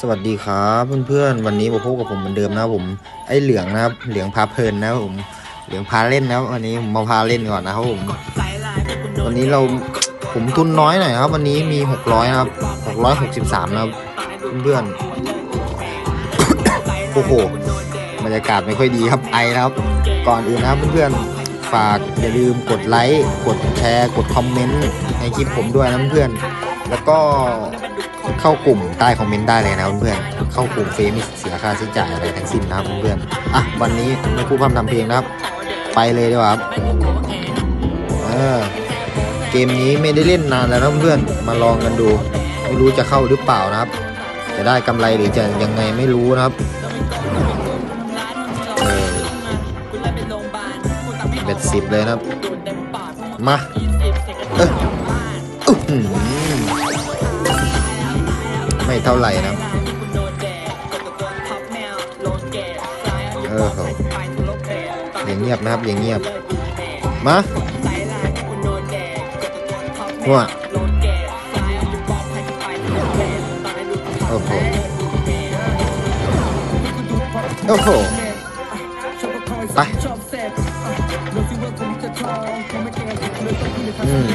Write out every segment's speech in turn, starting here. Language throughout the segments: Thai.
สวัสดีครับเพื่อนๆวันนี้มาพบกับผมเหมือนเดิมนะผมไอ้เหลืองนะครับเหลืองพาเพลินนะผมเหลืองพาเล่นนะวันนี้ผมมาพาเล่นก่อนนะครับผมวันนี้เราผมทุนน้อยหน่อยครับ วันนี้มี600นะครับ663นะครับเพื่อนๆโอ้โหบรรยากาศไม่ค่อยดีครับไอครับ ก่อนอื่นนะครับเพื่อนๆฝากอย่าลืมกดไลค์กดแชร์กดคอมเมนต์ในคลิปผมด้วยนะเพื่อนๆแล้วก็ เข้ากลุ่มใต้คอมเมนต์ได้เลยนะเพื่อนๆเข้ากลุ่มเฟรมไม่เสียค่าใช้จ่ายอะไรทั้งสิ้นนะครับเพื่อนๆอะวันนี้ไม่พูดพร่ำทำเพลงนะครับ ไปเลยดีกว่าครับเออเกมนี้ไม่ได้เล่นนานแล้วนะเพื่อนมาลองกันดูไม่รู้จะเข้าหรือเปล่านะครับ จะได้กำไรหรือจะยังไงไม่รู้นะครับเบ็ดสิบเลยนะครับ มาเออ ไม่เท่าไหร่นะเออโหอย่างเงียบนะครับอย่างเงียบ มาหัวโอ้โหโอ้โหไปอืม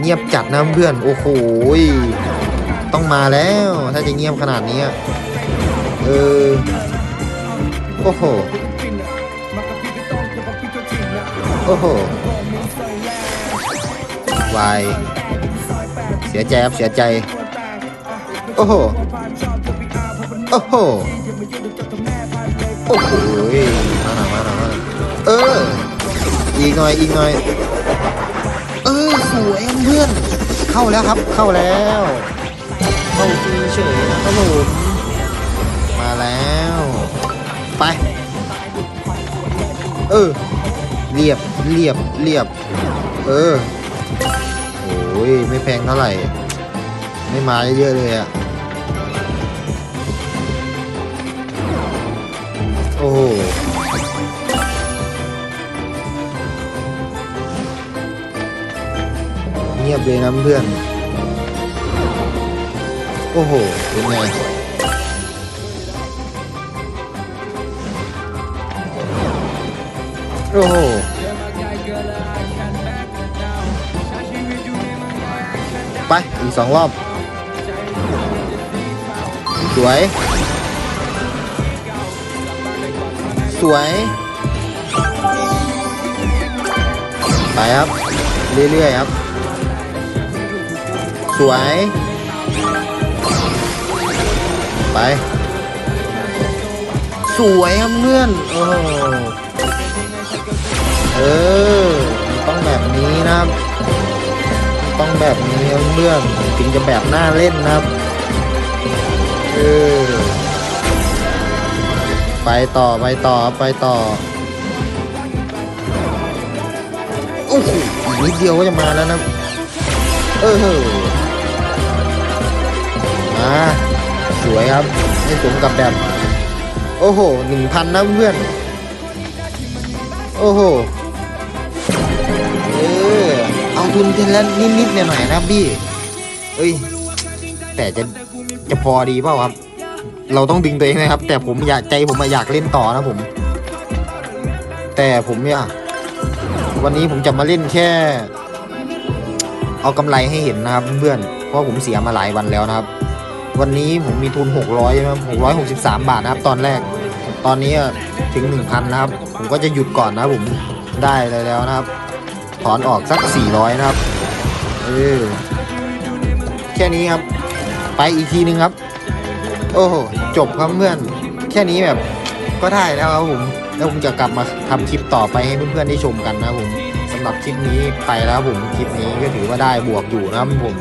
เงียบจัดนะเพื่อน โอ้โห ต้องมาแล้ว ถ้าจะเงียบขนาดนี้เออโอ้โหโอ้โหวายเสียใจครับเสียใจ โอ้โห โอ้โห โอ้โหมาหน่อยมาหน่อยมาหน่อยเออ อีกหน่อยอีกหน่อย เออสวยเพื่อน เข้าแล้วครับเข้าแล้ว เข้าที่เฉยนะครับผมมาแล้ว ไป เออ เรียบเรียบเรียบ เออ โอ้ยไม่แพงเท่าไหร่ ไม่มาเยอะเลยอะโอ้โหเงียบเลยนะเพื่อน โอ้โห เป็นไง โอ้โห ไป อีกสองรอบ สวย สวย ไปครับ เรื่อยๆครับ สวย ไป สวยครับเพื่อนโอ้เออ ต้องแบบนี้นะครับ ต้องแบบนี้ครับเพื่อนถึงจะแบบน่าเล่นนะครับ เออ ไปต่อไปต่อไปต่อโอ้โหนิดเดียวก็จะมาแล้วนะ เออ ครับให้สมกับแบบ โอ้โหหนึ่งพันนะเพื่อน โอ้โห เออ เอาทุนทีละนิดๆหน่อยๆนะบพี่ เอ้ย แต่จะจะพอดีเปล่าครับ เราต้องดึงตัวเองนะครับ แต่ผมอยากใจผมอยากเล่นต่อนะผม แต่ผมเนี่ยวันนี้ผมจะมาเล่นแค่ เอากำไรให้เห็นนะครับเพื่อน เพราะผมเสียมาหลายวันแล้วนะครับ วันนี้ผมมีทุน 600นะครับ663บาทนะครับ ตอนแรก ตอนนี้ถึง1,000นะครับ ผมก็จะหยุดก่อนนะผมได้เลยแล้วนะครับ ถอนออกสัก400นะครับ เออ แค่นี้ครับ ไปอีกทีนึงครับ โอ้โห จบครับเพื่อน แค่นี้แบบก็ได้แล้วครับผม แล้วผมจะกลับมาทำคลิปต่อไปให้เพื่อนๆได้ชมกันนะผมสำหรับคลิปนี้ไปแล้วผมคลิปนี้ก็ถือว่าได้บวกอยู่นะครับผม